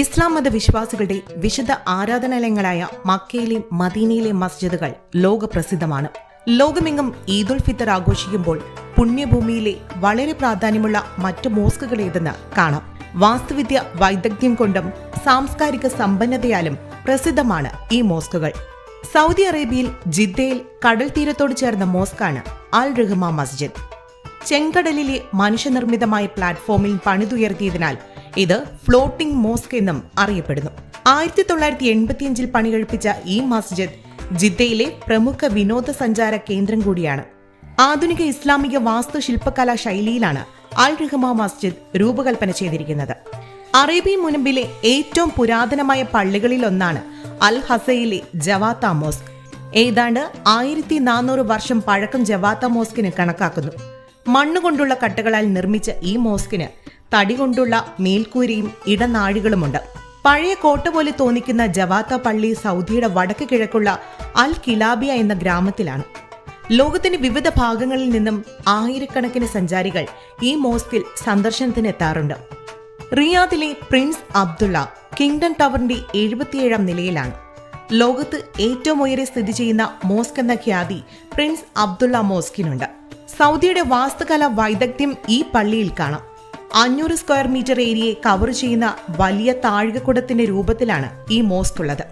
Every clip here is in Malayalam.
ഇസ്ലാം മത വിശ്വാസികളുടെ വിശുദ്ധ ആരാധനാലയങ്ങളായ മക്കയിലെ മദീനയിലെ മസ്ജിദുകൾ ലോകപ്രസിദ്ധമാണ്. ലോകമെങ്ങും ഈദുൽ ഫിത്തർ ആഘോഷിക്കുമ്പോൾ പുണ്യഭൂമിയിലെ വളരെ പ്രാധാന്യമുള്ള മറ്റു മോസ്കുകൾ ഏതെന്ന് കാണാം. വാസ്തുവിദ്യ വൈദഗ്ധ്യം കൊണ്ടും സാംസ്കാരിക സമ്പന്നതയാലും പ്രസിദ്ധമാണ് ഈ മോസ്കുകൾ. സൗദി അറേബ്യയിൽ ജിദ്ദയിൽ കടൽ തീരത്തോട് ചേർന്ന മോസ്കാണ് അൽ റഹ്മ മസ്ജിദ്. ചെങ്കടലിലെ മനുഷ്യനിർമ്മിതമായ പ്ലാറ്റ്ഫോമിൽ പണിതുയർത്തിയതിനാൽ ഇത് ഫ്ലോട്ടിംഗ് മോസ്ക് എന്നും അറിയപ്പെടുന്നു. ആയിരത്തി തൊള്ളായിരത്തി എൺപത്തിയഞ്ചിൽ പണികഴിപ്പിച്ച ഈ മസ്ജിദ് ജിദ്ദയിലെ പ്രമുഖ വിനോദസഞ്ചാര കേന്ദ്രം കൂടിയാണ്. ആധുനിക ഇസ്ലാമിക വാസ്തുശില്പകലാ ശൈലിയിലാണ് അൽ റഹ്മ മസ്ജിദ് രൂപകൽപ്പന ചെയ്തിരിക്കുന്നത്. അറേബ്യൻ മുനമ്പിലെ ഏറ്റവും പുരാതനമായ പള്ളികളിൽ ഒന്നാണ് അൽ ഹസയിലെ ജവാത്ത മോസ്ക്. ഏതാണ്ട് ആയിരത്തി നാനൂറ് വർഷം പഴക്കം ജവാത്ത മോസ്കിന് കണക്കാക്കുന്നു. മണ്ണുകൊണ്ടുള്ള കട്ടകളാൽ നിർമ്മിച്ച ഈ മോസ്കിന് തടി കൊണ്ടുള്ള മേൽക്കൂരയും ഇടനാഴികളുമുണ്ട്. പഴയ കോട്ട പോലെ തോന്നിക്കുന്ന ജവാത്ത പള്ളി സൗദിയുടെ വടക്ക് കിഴക്കുള്ള അൽ കിലാബിയ എന്ന ഗ്രാമത്തിലാണ്. ലോകത്തിന്റെ വിവിധ ഭാഗങ്ങളിൽ നിന്നും ആയിരക്കണക്കിന് സഞ്ചാരികൾ ഈ മോസ്കിൽ സന്ദർശനത്തിന് എത്താറുണ്ട് റിയാദിലെ പ്രിൻസ് അബ്ദുള്ള കിങ്ഡം ടവറിന്റെ എഴുപത്തിയേഴാം നിലയിലാണ്. ലോകത്ത് ഏറ്റവും ഉയരെ സ്ഥിതി ചെയ്യുന്ന മോസ്ക് എന്ന ഖ്യാതി പ്രിൻസ് അബ്ദുള്ള മോസ്കിനുണ്ട്. സൗദിയുടെ വാസ്തുകല വൈദഗ്ധ്യം ഈ പള്ളിയിൽ കാണാം. അഞ്ഞൂറ് സ്ക്വയർ മീറ്റർ ഏരിയയെ കവർ ചെയ്യുന്ന വലിയ താഴികക്കുടത്തിന്റെ രൂപത്തിലാണ് ഈ മോസ്ക് ഉള്ളത്.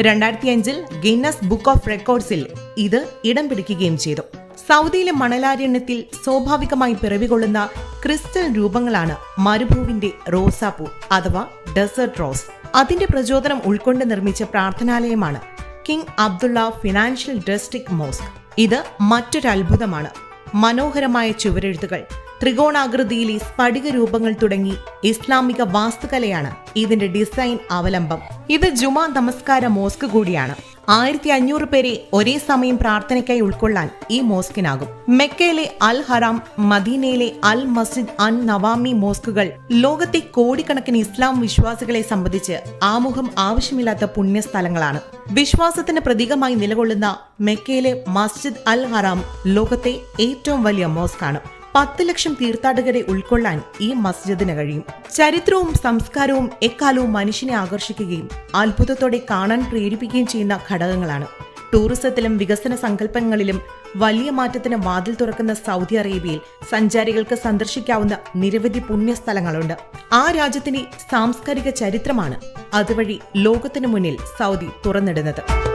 രണ്ടായിരത്തി അഞ്ചിൽ ഗിന്നസ് ബുക്ക് ഓഫ് റെക്കോർഡ്സിൽ ഇത് ഇടം പിടിക്കുകയും ചെയ്തു. സൗദിയിലെ മണലാരണ്യത്തിൽ സ്വാഭാവികമായി പിറവികൊള്ളുന്ന ക്രിസ്റ്റൽ രൂപങ്ങളാണ് മരുഭൂവിന്റെ റോസാപ്പൂ അഥവാ ഡെസേർട്ട് റോസ്. അതിന്റെ പ്രചോദനം ഉൾക്കൊണ്ട് നിർമ്മിച്ച പ്രാർത്ഥനാലയമാണ് king Abdullah financial district mosque. ഇത് മറ്റൊരു അത്ഭുതമാണ് മനോഹരമായ ചുവരെഴുത്തുകൾ ത്രികോണാകൃതിയിലെ സ്ഫടിക രൂപങ്ങൾ തുടങ്ങി ഇസ്ലാമിക വാസ്തുകലയാണ് ഇതിന്റെ ഡിസൈൻ അവലംബം. ഇത് ജുമാ നമസ്കാര മോസ്ക് കൂടിയാണ്. ആയിരത്തി അഞ്ഞൂറ് പേരെ ഒരേ സമയം പ്രാർത്ഥനയ്ക്കായി ഉൾക്കൊള്ളാൻ ഈ മോസ്കിനാകും. മെക്കയിലെ അൽ ഹറാം മദീനയിലെ അൽ മസ്ജിദ് അൻ നവാമി മോസ്കുകൾ ലോകത്തെ കോടിക്കണക്കിന് ഇസ്ലാം വിശ്വാസികളെ സംബന്ധിച്ച് ആമുഖം ആവശ്യമില്ലാത്ത പുണ്യസ്ഥലങ്ങളാണ്. വിശ്വാസത്തിന് പ്രതീകമായി നിലകൊള്ളുന്ന മെക്കയിലെ മസ്ജിദ് അൽ ഹറാം ലോകത്തെ ഏറ്റവും വലിയ മോസ്കാണ്. പത്ത് ലക്ഷം തീർത്ഥാടകരെ ഉൾക്കൊള്ളാൻ ഈ മസ്ജിദിന് കഴിയും. ചരിത്രവും സംസ്കാരവും എക്കാലവും മനുഷ്യനെ ആകർഷിക്കുകയും അത്ഭുതത്തോടെ കാണാൻ പ്രേരിപ്പിക്കുകയും ചെയ്യുന്ന ഘടകങ്ങളാണ്. ടൂറിസത്തിലും വികസന സങ്കല്പങ്ങളിലും വലിയ മാറ്റത്തിന് വാതിൽ തുറക്കുന്ന സൗദി അറേബ്യയിൽ സഞ്ചാരികൾക്ക് സന്ദർശിക്കാവുന്ന നിരവധി പുണ്യസ്ഥലങ്ങളുണ്ട്. ആ രാജ്യത്തിന്റെ സാംസ്കാരിക ചരിത്രമാണ് അതുവഴി ലോകത്തിനു മുന്നിൽ സൗദി തുറന്നിടുന്നത്.